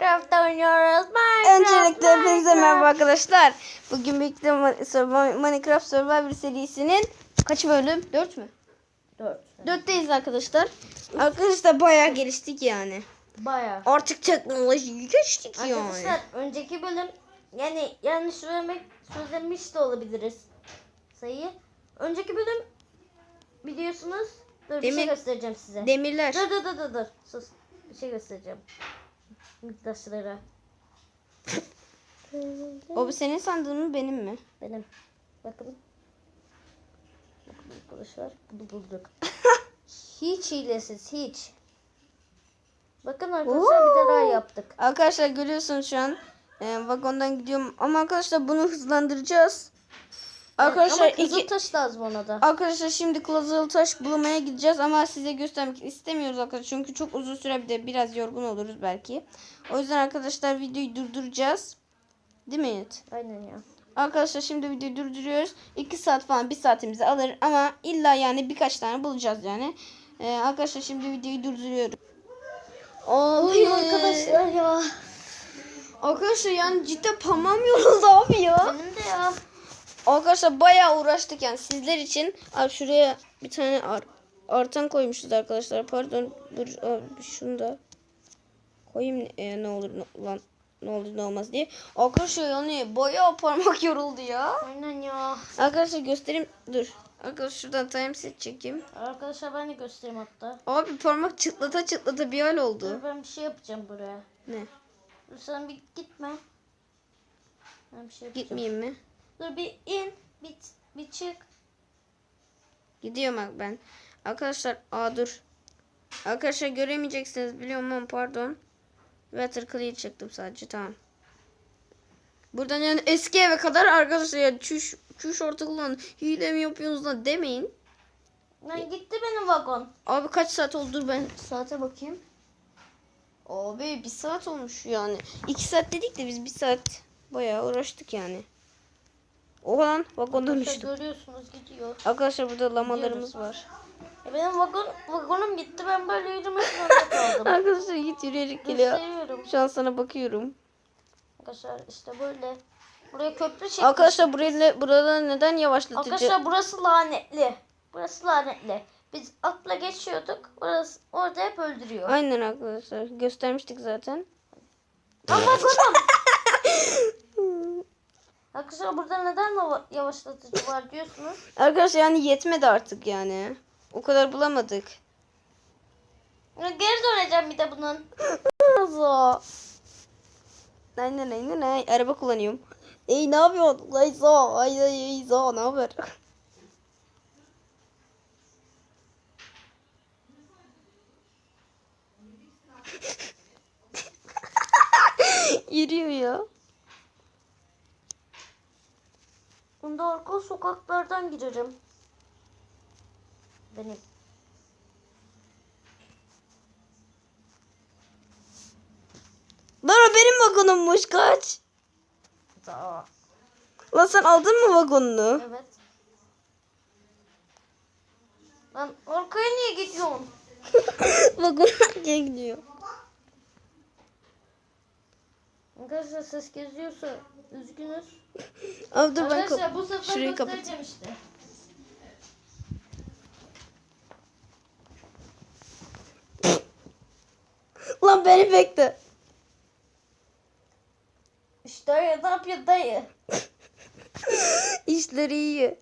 Minecraft oynuyoruz. Minecraft. Öncelikle hepinize merhaba arkadaşlar. Bugün birlikte Minecraft Survivor serisinin kaç bölüm? 4 mü? Dört. 4'teyiz arkadaşlar. Arkadaşlar bayağı geliştik yani. Baya. Artık teknolojiyi geçtik yani. Arkadaşlar önceki bölüm yani yanlış söylemek söylemiş de olabiliriz sayıyı. Önceki bölüm biliyorsunuz. Dur bir şey Demir- göstereceğim size. Demirler. Dur dur dur dur dur. Sus. Bir şey göstereceğim. Miktaşlara. O bu senin sandığın mı benim mi? Benim. Bakın. Bakın arkadaşlar. Bunu bulduk. hiç hilesiz hiç. Bakın arkadaşlar bir de daha yaptık. Arkadaşlar görüyorsunuz şu an e, vagondan gidiyorum ama arkadaşlar bunu hızlandıracağız. Arkadaşlar Ama kızıl iki taş lazım ona da. Arkadaşlar şimdi Kızıl Taş bulmaya gideceğiz ama size göstermek istemiyoruz arkadaşlar. Çünkü çok uzun süre bir de biraz yorgun oluruz belki. O yüzden arkadaşlar videoyu durduracağız. Değil mi Yiğit? Aynen ya. Arkadaşlar şimdi videoyu durduruyoruz. 2 saat falan 1 saatimizi alır ama illa yani birkaç tane bulacağız yani. Ee, arkadaşlar şimdi videoyu durduruyorum. Oy arkadaşlar ya. Arkadaşlar yani cidden parmağım yoruldu abi ya. Benim de ya. Arkadaşlar bayağı uğraştık yani sizler için. Abi şuraya bir tane ar artan koymuşuz arkadaşlar. Pardon dur abi şunu da koyayım e, ne olur ne, lan ne olur ne olmaz diye. Arkadaşlar yani bayağı parmak yoruldu ya. Aynen ya. Arkadaşlar göstereyim dur. Arkadaşlar şuradan timeset çekeyim. Arkadaşlar ben de göstereyim hatta. Abi parmak çıtlata çıtlata bir hal Dur oldu. ben bir şey yapacağım buraya. Ne? Dur sen bir gitme. Ben bir şey yapacağım. Gitmeyeyim mi? Dur bir in. Bir, bir çık. Gidiyorum bak ben. Arkadaşlar aa dur. Arkadaşlar göremeyeceksiniz biliyorum ama pardon. Water clear çıktım sadece tamam. Buradan yani eski eve kadar arkadaşlar ya çüş, çüş ortak olan hile mi yapıyorsunuz lan demeyin. Lan gitti benim vagon. Abi kaç saat oldu dur ben saate bakayım. Abi bir saat olmuş yani. iki saat dedik de biz bir saat bayağı uğraştık yani. Oha lan vagondan Arkadaşlar düştüm. görüyorsunuz gidiyor. Arkadaşlar burada lamalarımız var. E benim vagon vagonum gitti. Ben böyle yürümek zorunda kaldım. Arkadaşlar git yürüyerek geliyor. Gösteriyorum. Şu an sana bakıyorum. Arkadaşlar işte böyle. Buraya köprü çekmiş. Arkadaşlar burayla burada neden yavaşlatıcı? Arkadaşlar burası lanetli. Burası lanetli. Biz atla geçiyorduk. Orası, orada hep öldürüyor. Aynen arkadaşlar. Göstermiştik zaten. Ama vagonum. Arkadaşlar burada neden yava- yavaşlatıcı var diyorsunuz. Arkadaşlar yani yetmedi artık yani. O kadar bulamadık. Geri döneceğim bir de bunun. Zo. Aynen aynen ay. Araba kullanıyorum. Ey ne yapıyorsun? Ay zo. Ay ay ay zo. Ne haber? Yürüyor ya. Bunda arka sokaklardan girerim. Benim. Lan o benim vagonummuş kaç. Daha. Lan sen aldın mı vagonunu? Evet. Lan arkaya niye gidiyorsun? Vagon nereye gidiyor? Arkadaşlar ses geziyorsa üzgünüz. Abi dur ben Arkadaşlar bu sefer şurayı kapat. göstereceğim işte. Lan beni bekle. İşte dayı ne yapıyor dayı? İşleri iyi.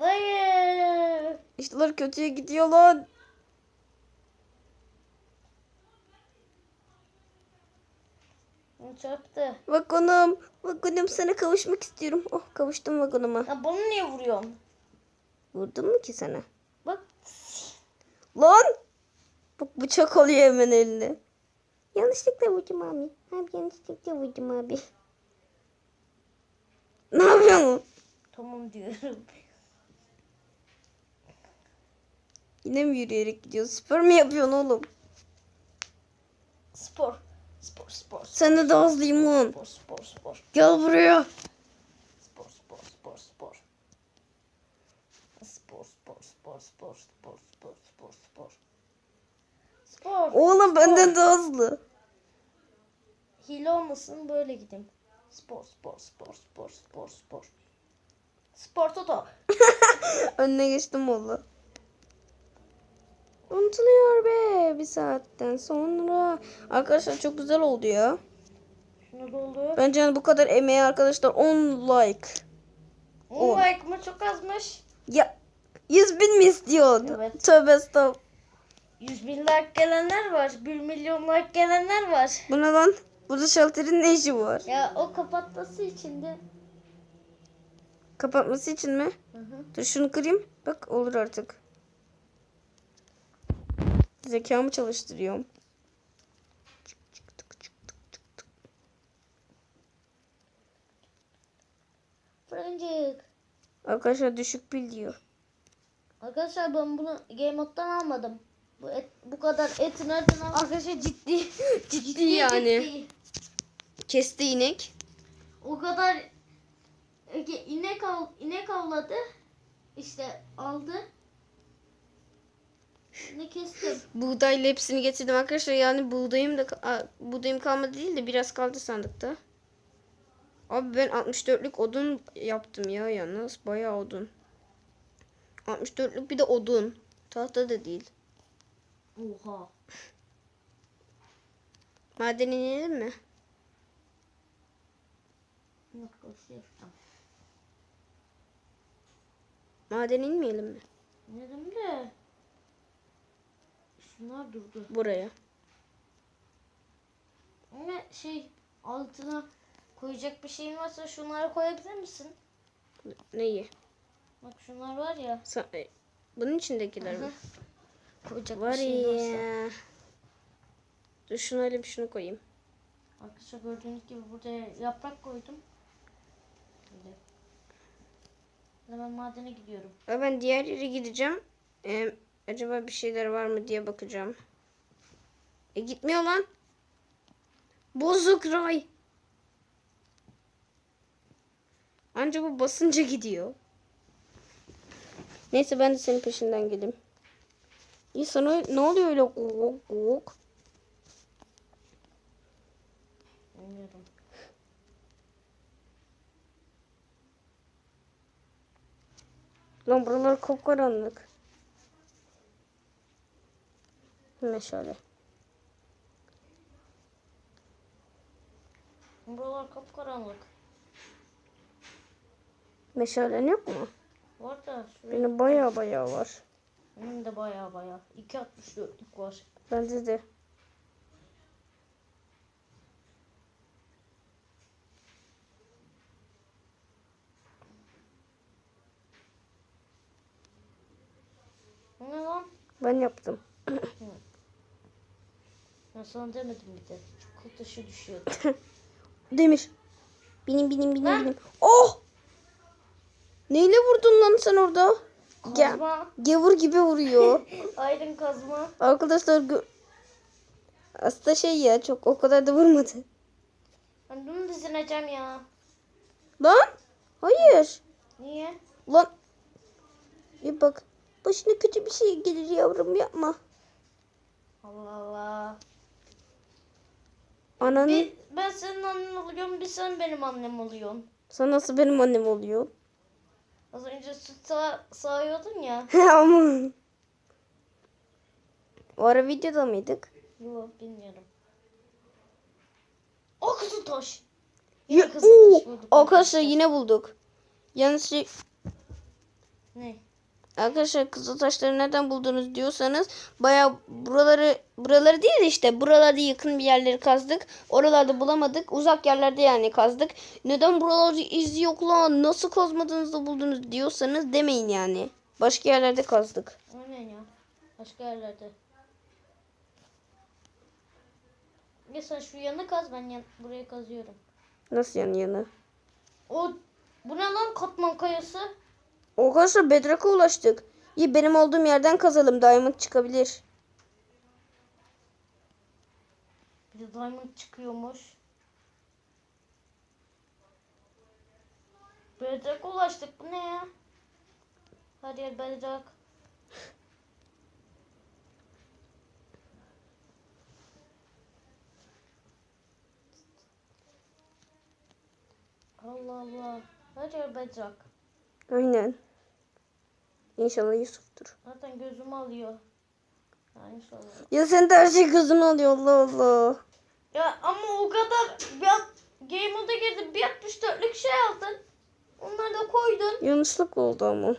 Dayı. İşler kötüye gidiyor lan. Çarptı. Vagonum. Vagonum sana kavuşmak istiyorum. Oh kavuştum vagonuma. Ya bunu niye vuruyorsun? Vurdum mu ki sana? Bak. Lan. Bak bıçak oluyor hemen eline. Yanlışlıkla vurdum abi. Abi yanlışlıkla vurdum abi. Ne yapıyorsun? Tamam diyorum. Yine mi yürüyerek gidiyorsun? Spor mu yapıyorsun oğlum? Spor. Spor spor. Sen de daha hızlıyım lan. Spor spor spor. Gel buraya. Spor spor spor spor. Spor spor spor spor spor spor spor spor. Spor. Oğlum benden daha hızlı. hile olmasın böyle gideyim. Spor spor spor spor spor spor. Spor toto. Önüne geçtim valla. Unutuluyor be bir saatten sonra. Arkadaşlar çok güzel oldu ya. Şunu doldur. Bence yani bu kadar emeğe arkadaşlar 10 like. 10 like mı çok azmış. Ya 100 bin mi istiyorsun? Evet. Tövbe estağfurullah. 100 bin like gelenler var. 1 milyon like gelenler var. Bu ne lan? Burada şalterin ne işi var? Ya o kapatması için de. Kapatması için mi? Hı hı. Dur şunu kırayım. Bak olur artık. Zekamı çalıştırıyorum. Fırıncık. Arkadaşlar düşük pil diyor. Arkadaşlar ben bunu Game Mode'dan almadım. Bu et, bu kadar eti nereden aldım? Arkadaşlar ciddi. ciddi, yani. ciddi. Kesti inek. O kadar inek al, inek avladı. İşte aldı. Ne kestim. Buğdayla hepsini getirdim arkadaşlar. Yani buğdayım da buğdayım kalmadı değil de biraz kaldı sandıkta. Abi ben 64'lük odun yaptım ya yalnız. Bayağı odun. 64'lük bir de odun. Tahta da değil. Oha. Maden inelim mi? Yok. Maden inmeyelim mi? Ne dedim de. Şunlar durdu. Buraya. Ama şey altına koyacak bir şeyin varsa şunları koyabilir misin? Neyi? Bak şunlar var ya. Sa- e, bunun içindekiler mi? Aha. Koyacak Var bir şeyin varsa. ya. Dur şunu alayım şunu koyayım. Arkadaşlar gördüğünüz gibi burada yaprak koydum. Şimdi. Hemen madene gidiyorum. Ben diğer yere gideceğim. Ee, acaba bir şeyler var mı diye bakacağım. E gitmiyor lan. Bozuk ray. Anca bu basınca gidiyor. Neyse ben de senin peşinden geleyim. İyi sana ne oluyor öyle gok? Bilmiyorum. Lan buralar kapkaranlık. Meşale. Buralar kapkaranlık. Meşalen yok mu? Var da şuraya. Benim baya baya var. Benim de baya baya. 2.64'lük var. Bende de. Ne lan? Ben yaptım. Ben sana demedim bir de. Çukur taşı düşüyor. Demir. Binim binim binim Lan. binim. Oh! Neyle vurdun lan sen orada? Ge- Kazma. gavur gibi vuruyor. Aydın kazma. Arkadaşlar gö- aslında şey ya çok o kadar da vurmadı. Ben bunu dizineceğim ya. Lan? Hayır. Niye? Lan. Bir bak. Başına kötü bir şey gelir yavrum yapma. Allah Allah. Ananın Bir, ben senin annen oluyorum, bir sen benim annem oluyorsun. sen nasıl benim annem oluyor? Az önce süt sağ, sağıyordun ya. Aman. O ara videoda mıydık? Yok bilmiyorum. O kızıl taş. Yine kızıl taş bulduk. arkadaşlar yine bulduk. Yalnız şey, Ne? Arkadaşlar kızıl taşları nereden buldunuz diyorsanız baya buraları buraları değil de işte buralarda yakın bir yerleri kazdık. Oralarda bulamadık. Uzak yerlerde yani kazdık. Neden buralarda iz yok lan? Nasıl kazmadınız da buldunuz diyorsanız demeyin yani. Başka yerlerde kazdık. Aynen ya. Başka yerlerde. Ya sen şu yanı kaz ben yan, burayı kazıyorum. Nasıl yani yanı? O bu ne lan katman kayası? Arkadaşlar Bedrock'a ulaştık. İyi benim olduğum yerden kazalım. Diamond çıkabilir. Bir de diamond çıkıyormuş. Bedrock'a ulaştık. Bu ne ya? Her yer bedrock. Allah Allah. Her yer bedrock. Aynen. İnşallah Yusuf'tur. Zaten gözümü alıyor. İnşallah. Ya sen de her şey gözün alıyor Allah Allah. Ya ama o kadar bir Game Mode'a girdim. Bir 64'lük şey aldın. Onları da koydun. Yanlışlık oldu ama.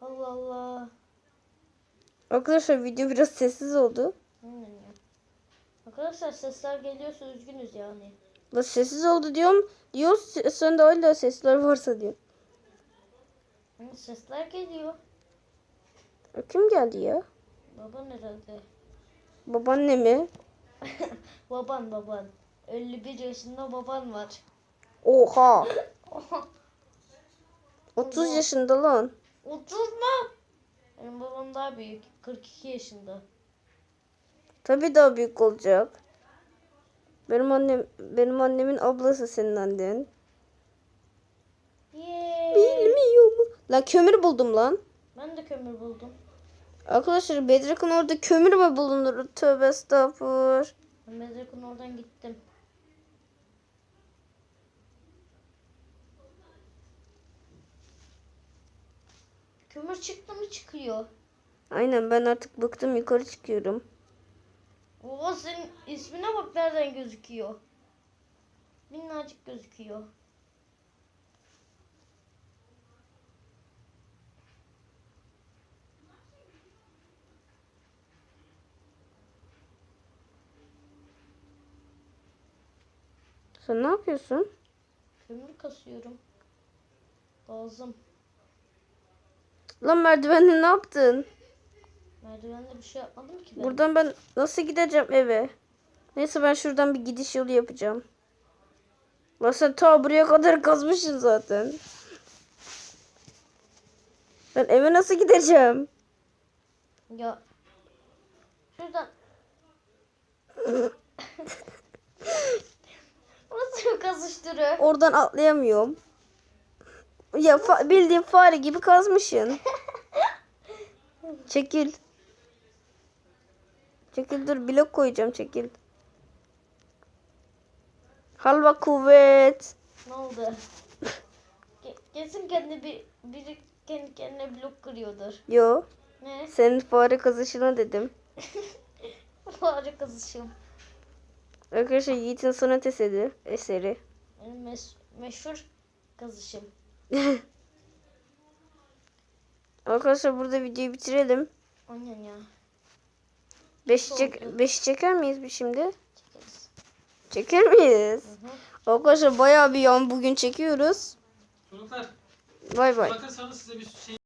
Allah Allah. Arkadaşlar video biraz sessiz oldu. Arkadaşlar sesler geliyorsa üzgünüz yani. La sessiz oldu diyorum. Diyoruz sen de hala sesler varsa diyor. Sesler geliyor. E, Kim geldi ya? Baban herhalde. Babaanne mi? baban baban. 51 yaşında baban var. Oha. 30 yaşında lan. 30 mu? Benim babam daha büyük. 42 yaşında. Tabii daha büyük olacak. Benim annem benim annemin ablası senin annen. Yeee. Bilmiyorum. La kömür buldum lan. Ben de kömür buldum. Arkadaşlar Bedrock'ın orada kömür mü bulunur? Tövbe estağfurullah. Ben Mezrak'ın oradan gittim. Kömür çıktı mı çıkıyor. Aynen ben artık bıktım yukarı çıkıyorum. Baba senin ismine bak nereden gözüküyor. Minnacık gözüküyor. Sen ne yapıyorsun? Kömür kasıyorum. Lazım. Lan merdivenle ne yaptın? Merdivende bir şey yapmadım ki ben. Buradan ben nasıl gideceğim eve? Neyse ben şuradan bir gidiş yolu yapacağım. Lan sen ta buraya kadar kazmışsın zaten. Ben eve nasıl gideceğim? Ya. Şuradan. Nasıl bir kazış türü? Oradan atlayamıyorum. Ya fa- bildiğin fare gibi kazmışsın. Çekil. Çekil dur blok koyacağım çekil. Halva kuvvet. Ne oldu? Ke- Kesin kendi bir biri kendi kendine blok kırıyordur. Yo. Ne? Senin fare kazışına dedim. Fare kazışım. Arkadaşlar Yiğit'in sanat eseri. eseri. Mes- meşhur kazışım. Arkadaşlar burada videoyu bitirelim. Aynen ya. Beş, çek beşi çeker miyiz bir şimdi? Çekeriz. Çeker miyiz? Hı hı. Arkadaşlar bayağı bir yan bugün çekiyoruz. Çocuklar Bay bay. bırakırsanız size bir şey